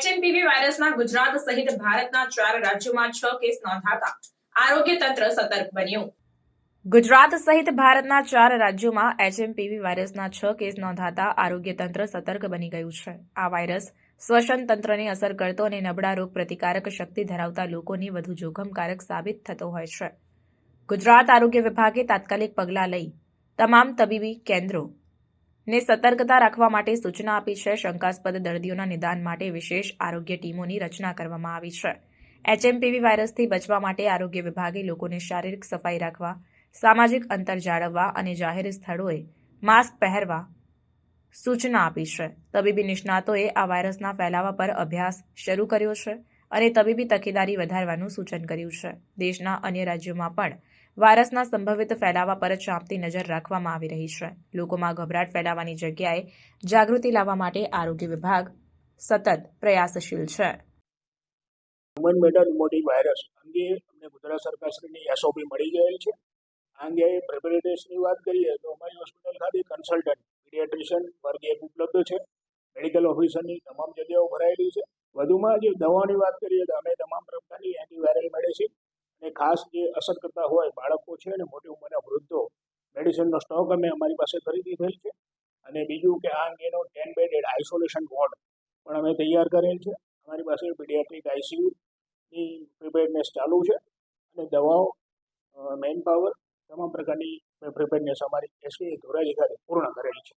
HMPV વાયરસના ગુજરાત સહિત ભારતના ચાર રાજ્યોમાં છ કેસ નોંધાતા આરોગ્ય તંત્ર સતર્ક બન્યું. ગુજરાત સહિત ભારતના ચાર રાજ્યોમાં એચએમપીવી વાયરસના છ કેસ નોંધાતા આરોગ્ય તંત્ર સતર્ક બની ગયું છે. આ વાયરસ શ્વસન તંત્રને અસર કરતો અને નબળા રોગ પ્રતિકારક શક્તિ ધરાવતા લોકોની વધુ જોખમકારક સાબિત થતો હોય છે. ગુજરાત આરોગ્ય વિભાગે તાત્કાલિક પગલાં લઈ તમામ તબીબી કેન્દ્રો ને સતર્કતા રાખવા માટે સૂચના આપી છે. શંકાસ્પદ દર્દીઓના નિદાન માટે વિશેષ આરોગ્ય ટીમોની રચના કરવામાં આવી છે. એચએમપીવી વાયરસથી બચવા માટે આરોગ્ય વિભાગે લોકોને શારીરિક સફાઈ રાખવા, સામાજિક અંતર જાળવવા અને જાહેર સ્થળોએ માસ્ક પહેરવા સૂચના આપી છે. તબીબી નિષ્ણાતોએ આ વાયરસના ફેલાવા પર અભ્યાસ શરૂ કર્યો છે અને તબીબી તકેદારી વધારવાનું સૂચન કર્યું છે. દેશના અન્ય રાજ્યોમાં પણ વાયરસના સંભવિત ફેલાવા પર ચાંપતી નજર રાખવામાં આવી રહી છે. લોકોમાં ગભરાટ ફેલાવાની જગ્યાએ જાગૃતિ લાવવા માટે આરોગ્ય વિભાગ સતત પ્રયાસશીલ છે. હ્યુમન મેડલ ન્યુમોનિક વાયરસ અંગે અમને ગુજરાત સરકારશ્રીની એસઓપી મળી ગયેલ છે. આ અંગે પ્રિપેરેટર્સની વાત કરીએ તો અમારી હોસ્પિટલ ખાતે કન્સલ્ટન્ટ, પીડિયાટ્રિશિયન વર્ગ એક ઉપલબ્ધ છે. મેડિકલ ઓફિસરની તમામ જગ્યાઓ ભરાયેલી છે. વધુમાં જે દવાઓની વાત કરીએ તો અમે તમામ પ્રકારની એન્ટીવાયરલ મેડિસિન ખાસ જે અસર કરતા હોય બાળકો છે અને મોટી ઉંમરના વૃદ્ધો મેડિસિનનો સ્ટોક અમે અમારી પાસે ખરીદી થયેલ છે. અને બીજું કે આ અંગેનો ટેન બેડેડ આઇસોલેશન વોર્ડ પણ અમે તૈયાર કરેલ છે. અમારી પાસે પીડિયાટ્રિક આઈસીયુની પ્રિપેરનેસ ચાલુ છે અને દવાઓ મેન પાવર તમામ પ્રકારની પ્રિપેરનેસ અમારી એસકે ધોરાજી ખાતે પૂર્ણ કરેલી છે.